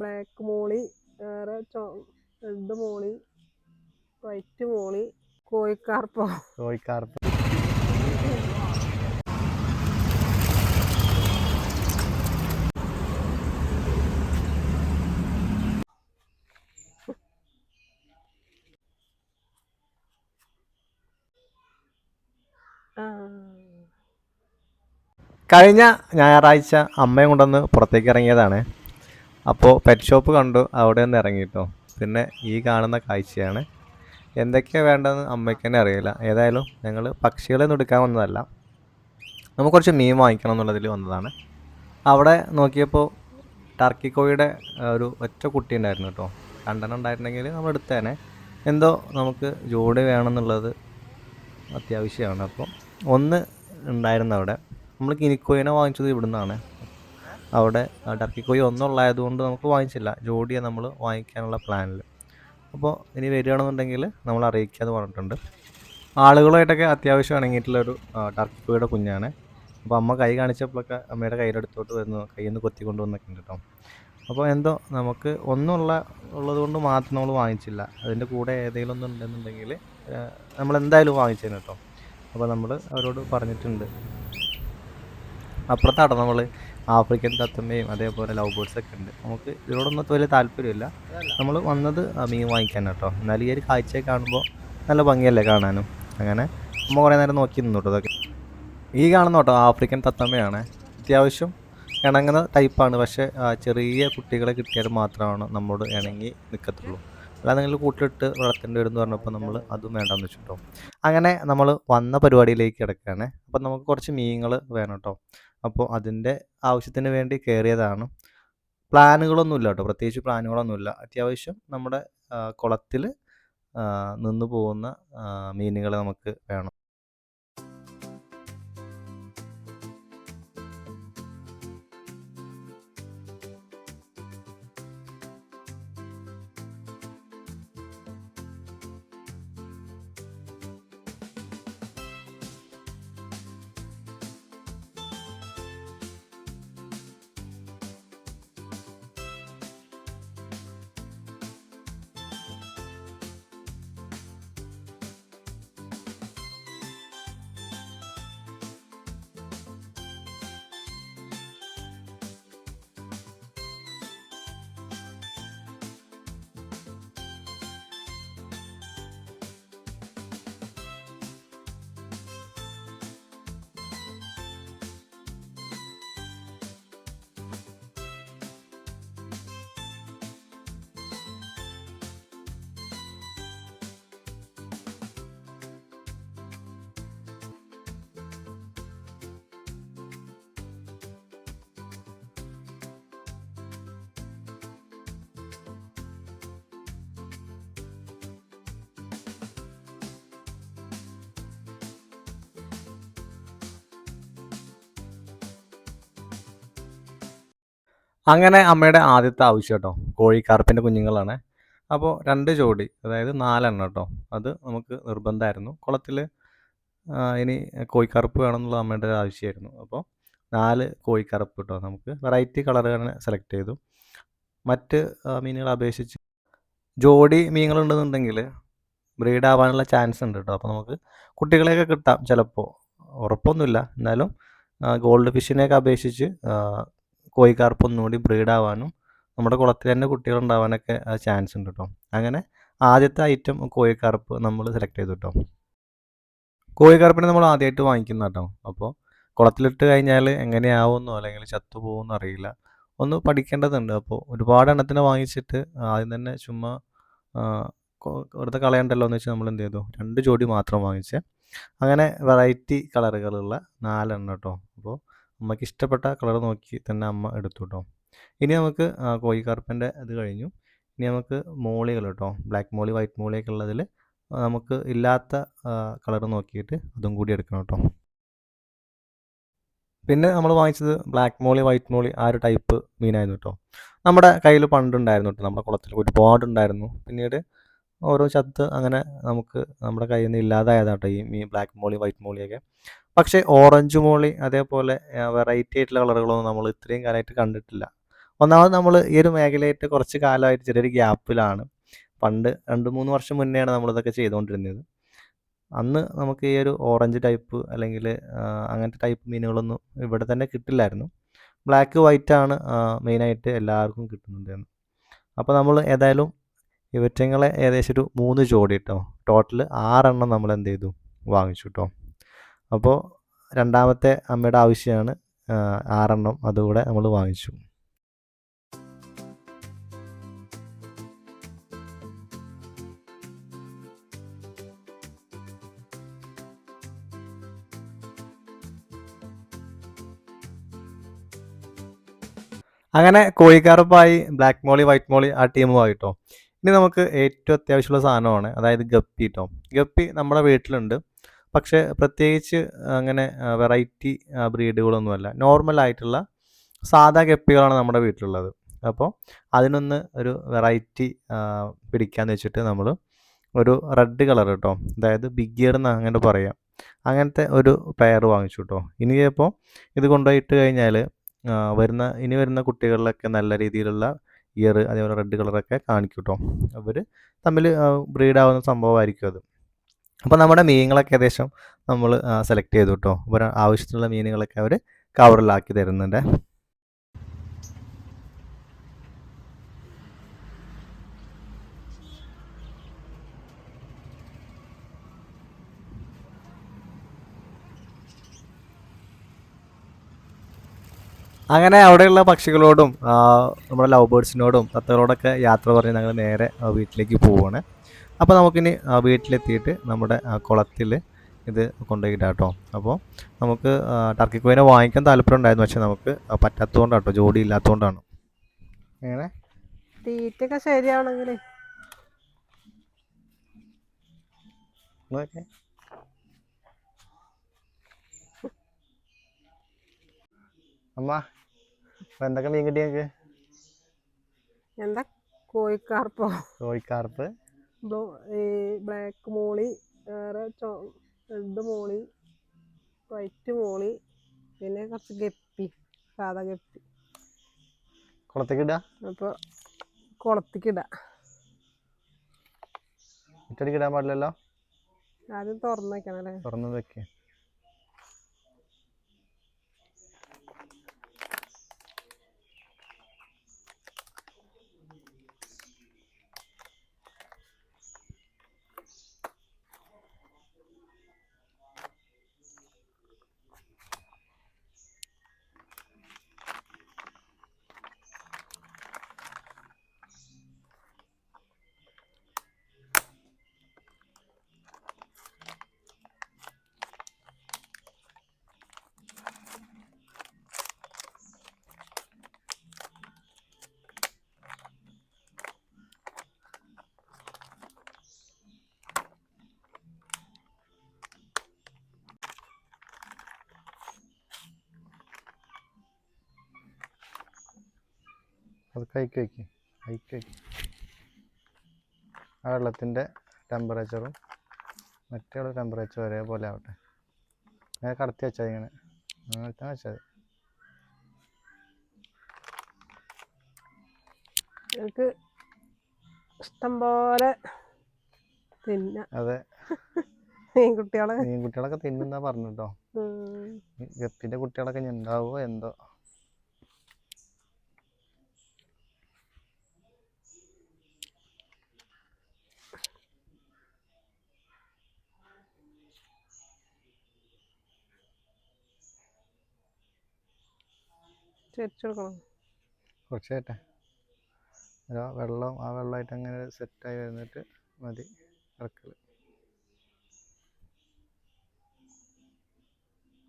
Black മോളി വേറെ red മോളി white മോളി കോഴിക്കാർപ്പോ. കോഴിക്കാർപ്പ്. കഴിഞ്ഞ ഞായറാഴ്ച അമ്മയും കൊണ്ടൊന്ന് പുറത്തേക്ക് ഇറങ്ങിയതാണ്. അപ്പോൾ പെറ്റ് ഷോപ്പ് കണ്ടു അവിടെ നിന്ന് ഇറങ്ങിയിട്ടോ പിന്നെ ഈ കാണുന്ന കാഴ്ചയാണ്. എന്തൊക്കെയാണ് വേണ്ടതെന്ന് അമ്മയ്ക്ക് തന്നെ അറിയില്ല. ഏതായാലും ഞങ്ങൾ പക്ഷികളെ ഒന്നും എടുക്കാൻ വന്നതല്ല. നമുക്ക് കുറച്ച് മീൻ വാങ്ങിക്കണം എന്നുള്ളതിൽ വന്നതാണ്. അവിടെ നോക്കിയപ്പോൾ ടർക്കി കോഴിയുടെ ഒരു ഒറ്റ കുട്ടി ഉണ്ടായിരുന്നു കേട്ടോ. രണ്ടെണ്ണം ഉണ്ടായിരുന്നെങ്കിൽ നമ്മൾ എടുത്തേനെ. എന്തോ നമുക്ക് ജോഡി വേണമെന്നുള്ളത് അത്യാവശ്യമാണ്. അപ്പോൾ ഒന്ന് ഉണ്ടായിരുന്നു അവിടെ. നമ്മൾ കിനിക്കോയിനെ വാങ്ങിച്ചത് ഇവിടുന്നാണ്. അവിടെ ആ ടർക്കി കോഴി ഒന്നുള്ളായതുകൊണ്ട് നമുക്ക് വാങ്ങിച്ചില്ല. ജോഡിയെ നമ്മൾ വാങ്ങിക്കാനുള്ള പ്ലാനിൽ അപ്പോൾ ഇനി വരികയാണെന്നുണ്ടെങ്കിൽ നമ്മൾ അറിയിക്കാന്ന് പറഞ്ഞിട്ടുണ്ട്. ആളുകളുമായിട്ടൊക്കെ അത്യാവശ്യം ഇണങ്ങിയിട്ടുള്ളൊരു ആ, ടർക്കി കോഴിയുടെ കുഞ്ഞാണ്. അപ്പോൾ അമ്മ കൈ കാണിച്ചപ്പോഴൊക്കെ അമ്മയുടെ കയ്യിലെടുത്തോട്ട് വരുന്നു. കയ്യിൽ നിന്ന് കൊത്തിക്കൊണ്ട് വന്നൊക്കെ ഉണ്ട് കേട്ടോ. അപ്പോൾ എന്തോ നമുക്ക് ഒന്നുള്ള ഉള്ളത് കൊണ്ട് മാത്രം നമ്മൾ വാങ്ങിച്ചില്ല. അതിന്റെ കൂടെ ഏതെങ്കിലും ഒന്നും ഉണ്ടെന്നുണ്ടെങ്കിൽ നമ്മൾ എന്തായാലും വാങ്ങിച്ചേനെ കേട്ടോ. അപ്പോൾ നമ്മൾ അവരോട് പറഞ്ഞിട്ടുണ്ട്. അപ്പുറത്താണ് നമ്മൾ ആഫ്രിക്കൻ തത്തമ്മയും അതേപോലെ ലവ് ബേർഡ്സ് ഒക്കെ ഉണ്ട്. നമുക്ക് ഇതിനോടൊന്നും വലിയ താല്പര്യമില്ല. നമ്മൾ വന്നത് മീൻ വാങ്ങിക്കാൻ കേട്ടോ. എന്നാലും ഈ ഒരു കാഴ്ചയെ കാണുമ്പോൾ നല്ല ഭംഗിയല്ലേ കാണാനും? അങ്ങനെ നമ്മൾ കുറേ നേരം നോക്കി നിന്നു കേട്ടോ ഇതൊക്കെ. ഈ കാണുന്ന കേട്ടോ ആഫ്രിക്കൻ തത്തമ്മയാണ്. അത്യാവശ്യം ഇണങ്ങുന്ന ടൈപ്പാണ് പക്ഷേ ചെറിയ കുട്ടികളെ കിട്ടിയാൽ മാത്രമാണ് നമ്മോട് ഇണങ്ങി നിൽക്കത്തുള്ളൂ അല്ലാതെ നിങ്ങൾ കൂട്ടിലിട്ട് വളർത്തേണ്ടി വരും എന്ന് പറഞ്ഞപ്പോൾ നമ്മൾ അതും വേണ്ടെന്ന് വെച്ചിട്ടോ അങ്ങനെ നമ്മൾ വന്ന പരിപാടിയിലേക്ക് കിടക്കുകയാണ്. അപ്പം നമുക്ക് കുറച്ച് മീനുകൾ വേണം കേട്ടോ. അപ്പോൾ അതിന്റെ ആവശ്യത്തിന് വേണ്ടി കയറിയതാണ് പ്ലാനുകളൊന്നുമില്ല കേട്ടോ പ്രത്യേകിച്ച് പ്ലാനുകളൊന്നുമില്ല. അത്യാവശ്യം നമ്മുടെ കുളത്തിൽ നിന്ന് പോകുന്ന മീനുകളെ നമുക്ക് വേണം. അങ്ങനെ അമ്മയുടെ ആദ്യത്തെ ആവശ്യം കേട്ടോ കോഴിക്കാർപ്പിന്റെ കുഞ്ഞുങ്ങളാണ്. അപ്പോൾ രണ്ട് ജോഡി അതായത് നാലെണ്ണം കേട്ടോ അത് നമുക്ക് നിർബന്ധമായിരുന്നു. കുളത്തിൽ ഇനി കോഴിക്കറുപ്പ് വേണമെന്നുള്ള അമ്മയുടെ ആവശ്യമായിരുന്നു. അപ്പോൾ നാല് കോഴിക്കറുപ്പ് കേട്ടോ നമുക്ക് വെറൈറ്റി കളറുകൾ സെലക്ട് ചെയ്തു. മറ്റ് മീനുകളെ അപേക്ഷിച്ച് ജോഡി മീനുകളുണ്ടെന്നുണ്ടെങ്കിൽ ബ്രീഡ് ആവാനുള്ള ചാൻസ് ഉണ്ട് കേട്ടോ അപ്പോൾ നമുക്ക് കുട്ടികളെയൊക്കെ കിട്ടാം ചിലപ്പോൾ ഉറപ്പൊന്നുമില്ല. എന്നാലും ഗോൾഡ് ഫിഷിനെയൊക്കെ അപേക്ഷിച്ച് കോഴിക്കാർപ്പ് ഒന്നുകൂടി ബ്രീഡ് ആവാനും നമ്മുടെ കുളത്തിൽ തന്നെ കുട്ടികളുണ്ടാവാനൊക്കെ ചാൻസ് ഉണ്ട് കേട്ടോ അങ്ങനെ ആദ്യത്തെ ഐറ്റം കോഴിക്കാർപ്പ് നമ്മൾ സെലക്ട് ചെയ്തു കേട്ടോ കോഴിക്കാർപ്പിനെ നമ്മൾ ആദ്യമായിട്ട് വാങ്ങിക്കുന്ന കേട്ടോ അപ്പോൾ കുളത്തിലിട്ട് കഴിഞ്ഞാൽ എങ്ങനെയാവുമെന്നോ അല്ലെങ്കിൽ ചത്തു പോകുമെന്നോ അറിയില്ല. ഒന്ന് പഠിക്കേണ്ടതുണ്ട്. അപ്പോൾ ഒരുപാട് എണ്ണത്തിനെ വാങ്ങിച്ചിട്ട് ആദ്യം തന്നെ ചുമ്മാ വെറുതെ കളയണ്ടല്ലോ എന്ന് വെച്ചാൽ നമ്മൾ എന്ത് ചെയ്തു? രണ്ട് ജോഡി മാത്രം വാങ്ങിച്ച്. അങ്ങനെ വെറൈറ്റി കളറുകളുള്ള നാലെണ്ണം കേട്ടോ അപ്പോൾ അമ്മയ്ക്ക് ഇഷ്ടപ്പെട്ട കളർ നോക്കി തന്നെ അമ്മ എടുത്തു കേട്ടോ ഇനി നമുക്ക് കോഴിക്കാർപ്പന്റെ ഇത് കഴിഞ്ഞു. ഇനി നമുക്ക് മോളികൾ കേട്ടോ ബ്ലാക്ക് മോളി വൈറ്റ് മോളിയൊക്കെ ഉള്ളതിൽ നമുക്ക് ഇല്ലാത്ത കളർ നോക്കിയിട്ട് അതും കൂടി എടുക്കണം കേട്ടോ പിന്നെ നമ്മൾ വാങ്ങിച്ചത് ബ്ലാക്ക് മോളി വൈറ്റ് മോളി ആ ഒരു ടൈപ്പ് മീനായിരുന്നു കേട്ടോ നമ്മുടെ കയ്യിൽ പണ്ടുണ്ടായിരുന്നു കേട്ടോ നമ്മുടെ കുളത്തിൽ ഒരുപാടുണ്ടായിരുന്നു. പിന്നീട് ഓരോ ചത്ത് അങ്ങനെ നമുക്ക് നമ്മുടെ കയ്യിൽ നിന്ന് ഇല്ലാതായതാട്ടോ ഈ മീൻ ബ്ലാക്ക് മോളി വൈറ്റ് മോളിയൊക്കെ പക്ഷേ ഓറഞ്ച് മോളി അതേപോലെ വെറൈറ്റി ആയിട്ടുള്ള കളറുകളൊന്നും നമ്മൾ ഇത്രയും കാലമായിട്ട് കണ്ടിട്ടില്ല. ഒന്നാമത് നമ്മൾ ഈ ഒരു മേഖലയായിട്ട് കുറച്ച് കാലമായിട്ട് ചെറിയൊരു ഗ്യാപ്പിലാണ് പണ്ട് രണ്ട് മൂന്ന് വർഷം മുന്നെയാണ് നമ്മളിതൊക്കെ ചെയ്തുകൊണ്ടിരുന്നത്. അന്ന് നമുക്ക് ഈ ഒരു ഓറഞ്ച് ടൈപ്പ് അല്ലെങ്കിൽ അങ്ങനത്തെ ടൈപ്പ് മീനുകളൊന്നും ഇവിടെ തന്നെ കിട്ടില്ലായിരുന്നു. ബ്ലാക്ക് വൈറ്റ് ആണ് മെയിനായിട്ട് എല്ലാവർക്കും കിട്ടുന്നുണ്ടായിരുന്നു അപ്പോൾ നമ്മൾ ഏതായാലും ഇവറ്റങ്ങളെ ഏകദേശം ഒരു മൂന്ന് ജോഡി കേട്ടോ ടോട്ടൽ ആറെണ്ണം നമ്മൾ എന്ത് ചെയ്തു? വാങ്ങിച്ചു കേട്ടോ അപ്പോൾ രണ്ടാമത്തെ അമ്മയുടെ ആവശ്യമാണ് ആറെണ്ണം അതുകൂടെ നമ്മൾ വാങ്ങിച്ചു. അങ്ങനെ കോഴിക്കാർപ്പായി ബ്ലാക്ക് മോളി വൈറ്റ് മോളി ആ ടീമുമായി കേട്ടോ ഇനി നമുക്ക് ഏറ്റവും അത്യാവശ്യമുള്ള സാധനമാണ് അതായത് ഗപ്പി കേട്ടോ ഗപ്പി നമ്മുടെ വീട്ടിലുണ്ട്. പക്ഷേ പ്രത്യേകിച്ച് അങ്ങനെ വെറൈറ്റി ബ്രീഡുകളൊന്നുമല്ല. നോർമൽ ആയിട്ടുള്ള സാധാ കെപ്പികളാണ് നമ്മുടെ വീട്ടിലുള്ളത്. അപ്പോൾ അതിനൊന്ന് ഒരു വെറൈറ്റി പിടിക്കാന്ന് വെച്ചിട്ട് നമ്മൾ ഒരു റെഡ് കളർ കേട്ടോ അതായത് ബിഗ് ഇയർ എന്ന് അങ്ങനെ പറയാം. അങ്ങനത്തെ ഒരു പെയർ വാങ്ങിച്ചു കേട്ടോ ഇനി ഇപ്പോൾ ഇത് കൊണ്ടുപോയിട്ട് കഴിഞ്ഞാൽ വരുന്ന ഇനി വരുന്ന കുട്ടികളിലൊക്കെ നല്ല രീതിയിലുള്ള ഇയർ അതേപോലെ റെഡ് കളറൊക്കെ കാണിക്കും കേട്ടോ അവർ തമ്മിൽ ബ്രീഡാവുന്ന സംഭവമായിരിക്കും അത്. അപ്പോൾ നമ്മുടെ മീനുകളൊക്കെ ഏകദേശം നമ്മൾ സെലക്ട് ചെയ്തു കേട്ടോ അപ്പോൾ ആവശ്യത്തിനുള്ള മീനുകളൊക്കെ അവർ കവറിലാക്കി തരുന്നുണ്ട്. അങ്ങനെ അവിടെയുള്ള പക്ഷികളോടും നമ്മുടെ ലവ് ബേർഡ്സിനോടും തത്തകളോടൊക്കെ യാത്ര പറഞ്ഞ് ഞങ്ങൾ നേരെ വീട്ടിലേക്ക് പോവുകയാണ് അപ്പോൾ നമുക്കിനി ആ, വീട്ടിലെത്തിയിട്ട് നമ്മുടെ കുളത്തിൽ ഇത് കൊണ്ടുപോയിട്ട് കേട്ടോ അപ്പോൾ നമുക്ക് ടർക്കി കോയിനെ വാങ്ങിക്കാൻ താല്പര്യം ഉണ്ടായിരുന്നു. പക്ഷേ നമുക്ക് പറ്റാത്തതുകൊണ്ടാണ് കേട്ടോ ജോഡി ഇല്ലാത്തതുകൊണ്ടാണ്. എങ്ങനെ? തീറ്റൊക്കെ ശരിയാണെങ്കിൽ നോക്കേ അമ്മ എന്തൊക്കെ മീൻ കിട്ടി ഞങ്ങൾക്ക് എന്താ കോഴിക്കാർപ്പോ? കോഴിക്കാർപ്പ്. ബ്ലൂ ഈ ബ്ലാക്ക് മോളി വേറെ ചോ റെഡ് മോളി വൈറ്റ് മോളി പിന്നെ കുറച്ച് ഗപ്പി സാധാ ഗപ്പി. കുളത്തേക്ക് ഇടുക അപ്പോൾ കുളത്തിക്കിടാം. ഒറ്റടിക്ക് ഇടാൻ പാടില്ലല്ലോ? ആദ്യം തുറന്ന് വെക്കണം അല്ലേ? തുറന്ന് വെക്ക്. അത് കൈക്ക് വയ്ക്ക് കൈക്ക് വയ്ക്ക് ആ വെള്ളത്തിന്റെ ടെമ്പറേച്ചറും മറ്റുള്ള ടെമ്പറേച്ചർ ഒരേപോലെ ആവട്ടെ. അങ്ങനെ കടത്തി വെച്ചാൽ ഇങ്ങനെ. അങ്ങനെ തന്നെ വെച്ചാൽ മതി. എനിക്ക് ഇഷ്ടം പോലെ തിന്ന അതെ. മീൻകുട്ടികളെ. മീൻകുട്ടികളൊക്കെ തിന്നുന്നാ പറഞ്ഞു കേട്ടോ ഗപ്പിന്റെ കുട്ടികളൊക്കെ ഇനി ഉണ്ടാവോ എന്തോ. ചെരിച്ചു കൊടുക്കണം. കുറച്ച് കേട്ടെ? വെള്ളം ആ വെള്ളമായിട്ട് അങ്ങനെ സെറ്റായി വരുന്നിട്ട് മതി ഇറക്കൽ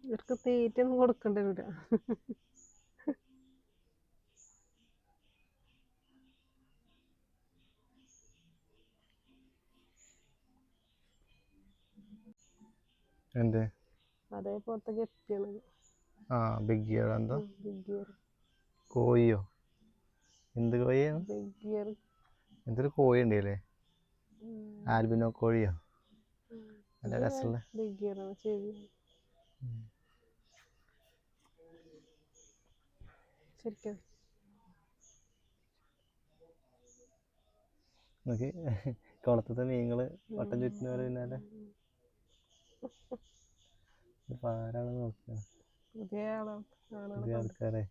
ഇവർക്ക് തീറ്റ ഒന്നും കൊടുക്കേണ്ടി വരില്ല. എന്ത്? അതേപോലത്തെ ഗപ്പിയാണ് ആ ബിഗ് ഗിയർ എന്താ? ബിഗ് ഗിയർ കോഴിയോ? എന്ത് കോഴിയാണ് ബിഗ് ഗിയർ എന്തൊരു കോഴി ഉണ്ട് ആൽബിനോ കോഴിയോ? നല്ല രസമുള്ള ബിഗ് ഗിയർ ശരി ശരിക്കും. നോക്കി. കുളത്തത്തെ മീനുകൾ വട്ടം ചുറ്റുന്നവരെ പിന്നാലെ. പാലാണ് നോക്കുക. പുതിയ പുതിയ ആൾക്കാരെ.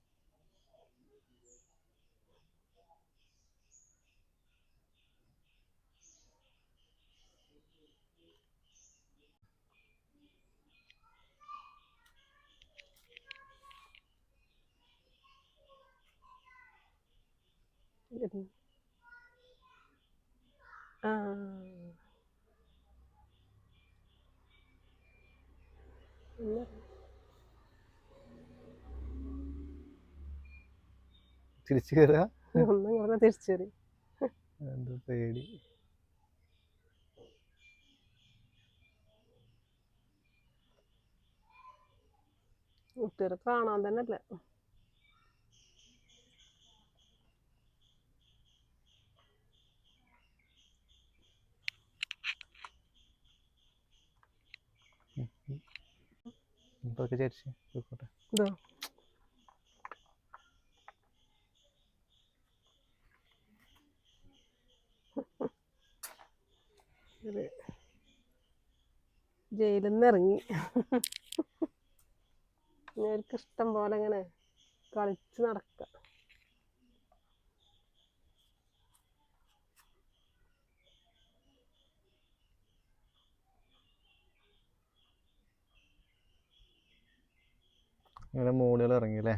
ആ. പിന്നെ തിരിച്ചു കയറുക ഒന്ന് ഇങ്ങനെ തിരിച്ചേറി എന്തോ പേടി. കാണാൻ തന്നെ അല്ല ഇപ്പൊക്കെ ചേച്ചി പോയിക്കോട്ടെ ഇതോ ഒരു ജയിലിൽ നിന്ന് ഇറങ്ങി അവർക്ക് ഇഷ്ടം പോലെ ഇങ്ങനെ കളിച്ച് നടക്കാം. ഇങ്ങനെ ഇറങ്ങി അല്ലേ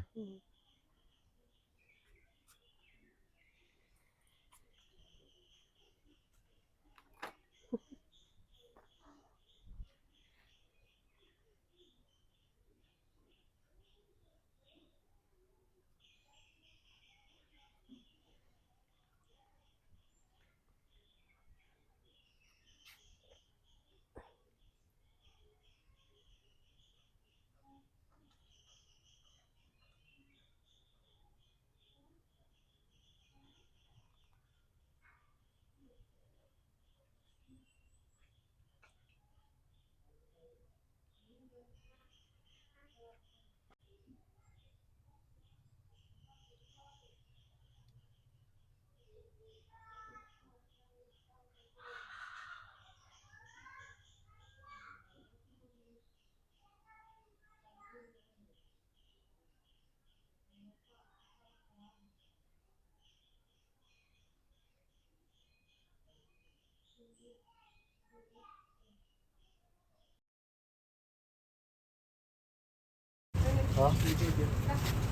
I'll.